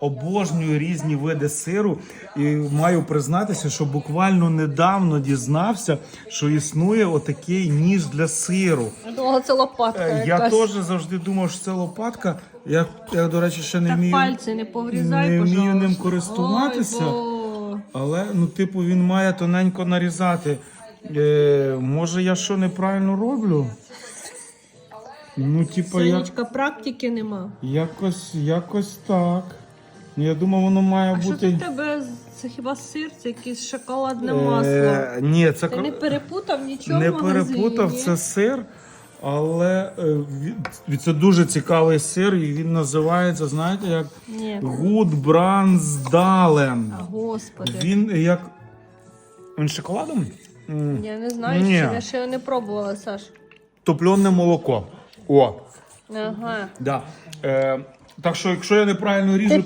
обожнюю різні види сиру і маю признатися, що буквально недавно дізнався, що існує отакий ніж для сиру. Я думала, це лопатка. Е, Я теж завжди думав, що це лопатка. Я, я до речі, ще не Так вмію. пальці не поврізай, не вмію ним користуватися. Ой. Але ну, типу, він має тоненько нарізати. Е, може, я що неправильно роблю? Ну, типу, я, Сонечка, практики нема. якось, якось так. Ну, Я думав, воно має А що бути. це в тебе? Це хіба сир, це якесь шоколадне масло. Е, ні, це Ти не перепутав нічого не в магазині? перепутав, це сир, але е, це дуже цікавий сир, і він називається, знаєте, як Ні. Гудбрансдален. Господи. Він як. Він з шоколадом? М, Я не знаю, Ні. що я ще його не пробувала, Саш. Топлене молоко. О, Ага. да. Е, так що, якщо я неправильно ріжу,